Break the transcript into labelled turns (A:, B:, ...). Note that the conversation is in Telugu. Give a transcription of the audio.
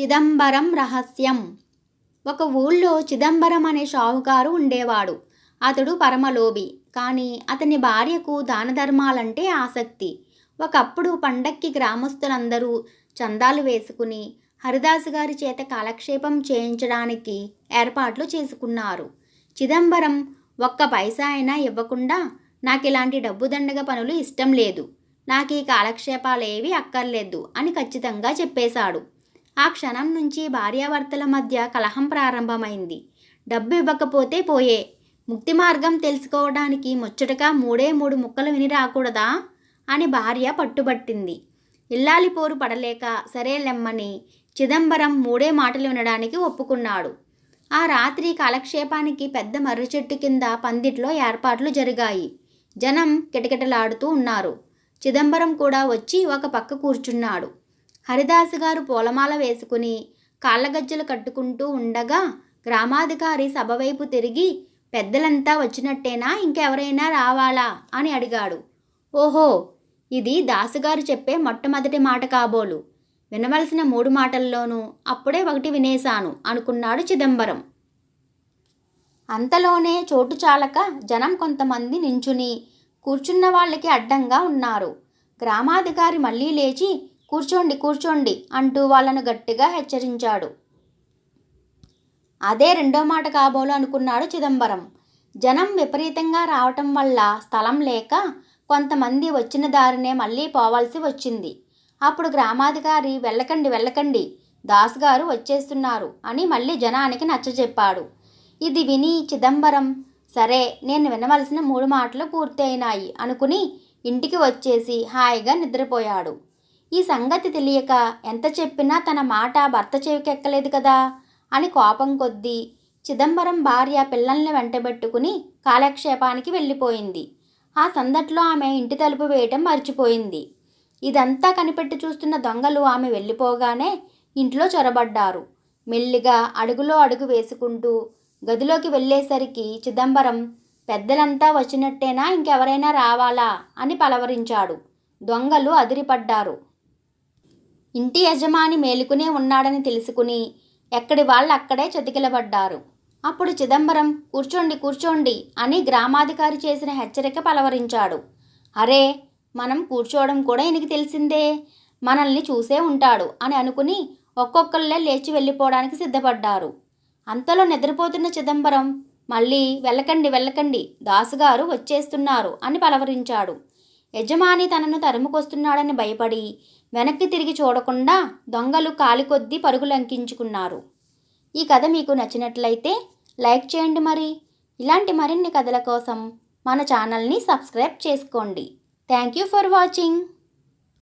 A: చిదంబరం రహస్యం. ఒక ఊళ్ళో చిదంబరం అనే షావుకారు ఉండేవాడు. అతడు పరమలోభి. కానీ అతని భార్యకు దాన ధర్మాలంటే ఆసక్తి. ఒకప్పుడు పండక్కి గ్రామస్తులందరూ చందాలు వేసుకుని హరిదాసు గారి చేత కాలక్షేపం చేయించడానికి ఏర్పాట్లు చేసుకున్నారు. చిదంబరం ఒక్క పైసా అయినా ఇవ్వకుండా నాకు ఇలాంటి డబ్బు దండగ పనులు ఇష్టం లేదు. నాకు ఈ కాలక్షేపాలేవి అక్కర్లేదు అని ఖచ్చితంగా చెప్పేశాడు. ఆ క్షణం నుంచి భార్యాభర్తల మధ్య కలహం ప్రారంభమైంది. డబ్బు ఇవ్వకపోతే పోయే. ముక్తి మార్గం తెలుసుకోవడానికి ముచ్చటగా మూడే మూడు ముక్కలు విని రాకూడదా? అని భార్య పట్టుబట్టింది. ఇల్లాలి పోరు పడలేక సరేలెమ్మని చిదంబరం మూడే మాటలు వినడానికి ఒప్పుకున్నాడు. ఆ రాత్రి కాలక్షేపానికి పెద్ద మర్రి చెట్టు కింద పందిట్లో ఏర్పాట్లు జరిగాయి. జనం కిటకిటలాడుతూ ఉన్నారు. చిదంబరం కూడా వచ్చి ఒక పక్క కూర్చున్నాడు. హరిదాసు గారు పూలమాల వేసుకుని కాళ్ళగజ్జలు కట్టుకుంటూ ఉండగా గ్రామాధికారి సభ వైపు తిరిగి పెద్దలంతా వచ్చినట్టేనా? ఇంకెవరైనా రావాలా? అని అడిగాడు. ఓహో ఇది దాసుగారు చెప్పే మొట్టమొదటి మాట కాబోలు. వినవలసిన మూడు మాటల్లోనూ అప్పుడే ఒకటి వినేశాను అనుకున్నాడు చిదంబరం. అంతలోనే చోటు చాలక జనం కొంతమంది నించుని కూర్చున్న వాళ్ళకి అడ్డంగా ఉన్నారు. గ్రామాధికారి మళ్ళీ లేచి కూర్చోండి కూర్చోండి అంటూ వాళ్ళను గట్టిగా హెచ్చరించాడు. అదే రెండో మాట కాబోలు అనుకున్నాడు చిదంబరం. జనం విపరీతంగా రావటం వల్ల స్థలం లేక కొంతమంది వచ్చిన దారినే మళ్ళీ పోవాల్సి వచ్చింది. అప్పుడు గ్రామాధికారి వెళ్ళకండి వెళ్ళకండి దాస్ గారు వచ్చేస్తున్నారు అని మళ్ళీ జనానికి నచ్చజెప్పాడు ఇది విని చిదంబరం సరే నేను వినవలసిన మూడు మాటలు పూర్తయినాయి అనుకుని ఇంటికి వచ్చేసి హాయిగా నిద్రపోయాడు. ఈ సంగతి తెలియక ఎంత చెప్పినా తన మాట భర్త చెవికెక్కలేదు కదా? అని కోపం కొద్దీ చిదంబరం భార్య పిల్లల్ని వెంటబెట్టుకుని కాలక్షేపానికి వెళ్ళిపోయింది. ఆ సందట్లో ఆమె ఇంటి తలుపు వేయటం మర్చిపోయింది. ఇదంతా కనిపెట్టి చూస్తున్న దొంగలు ఆమె వెళ్ళిపోగానే ఇంట్లో చొరబడ్డారు. మెల్లిగా అడుగులో అడుగు వేసుకుంటూ గదిలోకి వెళ్ళేసరికి చిదంబరం పెద్దలంతా వచ్చినట్టేనా? ఇంకెవరైనా రావాలా? అని పలవరించాడు. దొంగలు అదిరిపడ్డారు. ఇంటి యజమాని మేలుకునే ఉన్నాడని తెలుసుకుని ఎక్కడి వాళ్ళు అక్కడే చతికిలబడ్డారు. అప్పుడు చిదంబరం కూర్చోండి కూర్చోండి అని గ్రామాధికారి చేసిన హెచ్చరిక పలవరించాడు. అరే మనం కూర్చోవడం కూడా ఈయనకి తెలిసిందే? మనల్ని చూసే ఉంటాడు అని అనుకుని ఒక్కొక్కళ్ళే లేచి వెళ్ళిపోవడానికి సిద్ధపడ్డారు. అంతలో నిద్రపోతున్న చిదంబరం మళ్ళీ వెళ్ళకండి వెళ్ళకండి దాసుగారు వచ్చేస్తున్నారు అని పలవరించాడు. యజమాని తనను తరుముకొస్తున్నాడని భయపడి వెనక్కి తిరిగి చూడకుండా దొంగలు కాలికొద్దీ పరుగులంకించుకున్నారు. ఈ కథ మీకు నచ్చినట్లయితే లైక్ చేయండి మరి. ఇలాంటి మరిన్ని కథల కోసం మన ఛానల్ని సబ్స్క్రైబ్ చేసుకోండి. Thank you for watching.